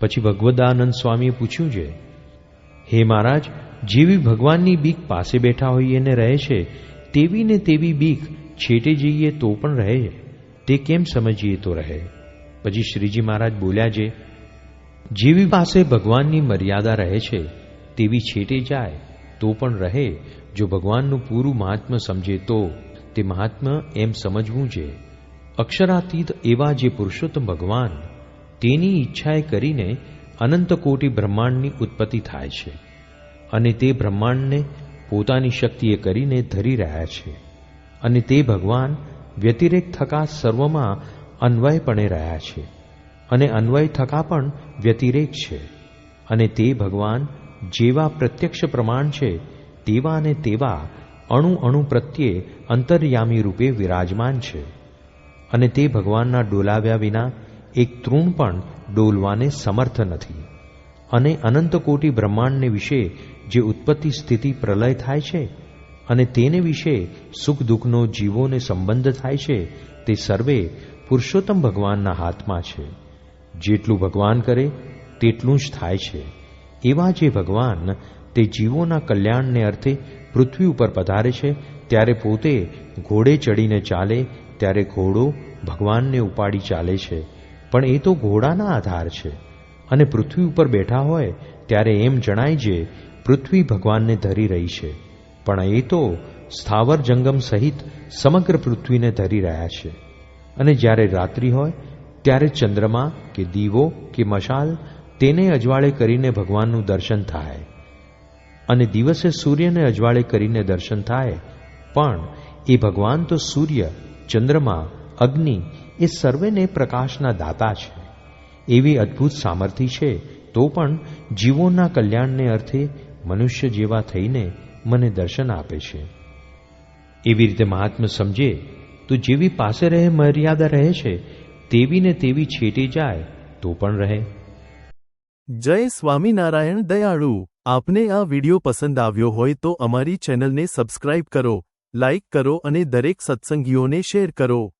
પછી ભગવદાનંદ સ્વામીએ પૂછ્યું છે, હે મહારાજ, જેવી ભગવાનની બીક પાસે બેઠા હોઈએ ને રહે છે, તેવી ને તેવી બીક છેટે જઈએ તો પણ રહે તે કેમ સમજીએ તો રહે? પછી શ્રીજી મહારાજ બોલ્યા છે, જેવી પાસે ભગવાનની મર્યાદા રહે છે, તેવી છેટે જાય તો પણ રહે. જો ભગવાનનું પૂરું મહાત્મ્ય સમજે તો તે મહાત્મ્ય એમ સમજવું છે. અક્ષરાતીત એવા જે પુરુષોત્તમ ભગવાન તેની ઈચ્છાએ કરીને અનંતકોટી બ્રહ્માંડની ઉત્પત્તિ થાય છે અને તે બ્રહ્માંડને પોતાની શક્તિએ કરીને ધરી રહ્યા છે અને તે ભગવાન વ્યતિરેક થકા સર્વમાં અન્વયપણે રહ્યા છે અને અન્વય થકા પણ વ્યતિરેક છે અને તે ભગવાન જેવા પ્રત્યક્ષ પ્રમાણ છે તેવા અને તેવા અણુ અણુ પ્રત્યે અંતર્યામી રૂપે વિરાજમાન છે અને તે ભગવાનના ડોલાવ્યા વિના એક તૃણ પણ ડોલવાને સમર્થ નથી. અને અનંતકોટી બ્રહ્માંડને વિશે જે ઉત્પત્તિ સ્થિતિ પ્રલય થાય છે અને તેને વિશે સુખ દુઃખનો જીવોને સંબંધ થાય છે તે સર્વે પુરુષોત્તમ ભગવાનના હાથમાં છે. જેટલું ભગવાન કરે, તેટલું જ થાય છે. એવા જે ભગવાન તે જીવોના કલ્યાણને અર્થે પૃથ્વી ઉપર પધારે છે, ત્યારે પોતે ઘોડે ચડીને ચાલે, ત્યારે ઘોડો ભગવાનને ઉપાડી ચાલે છે. પણ એ તો ઘોડાના આધાર છે. અને પૃથ્વી ઉપર બેઠા હોય ત્યારે એમ જણાય છે, પૃથ્વી ભગવાનને ધરી રહી છે. પણ એ તો સ્થાવર જંગમ સહિત સમગ્ર પૃથ્વીને ધરી રહ્યા છે. અને જ્યારે રાત્રિ હોય, ત્યારે ચંદ્રમા કે દીવો કે મશાલ તેને અજવાળે કરીને ભગવાનનું દર્શન થાય. અને દિવસે સૂર્યને અજવાળે કરીને દર્શન થાય. પણ એ ભગવાન તો સૂર્ય, ચંદ્રમા, અગ્નિ એ સર્વેને પ્રકાશના દાતા છે. એવી અદ્ભુત સામર્થ્ય છે, તો પણ જીવોના કલ્યાણને અર્થે મનુષ્ય જેવા થઈને મને દર્શન આપે છે. એવી રીતે મહાત્મા સમજે, તો જેવી પાસે રહે, મર્યાદા રહે છે, તેવી ને તેવી છેટી જાય, તો પણ રહે. જય સ્વામિનારાયણ દયાળુ. આપને આ વિડિયો પસંદ આવ્યો હોય તો અમારી ચેનલને સબસ્ક્રાઇબ કરો, લાઇક કરો અને દરેક સત્સંગીઓને શેર કરો.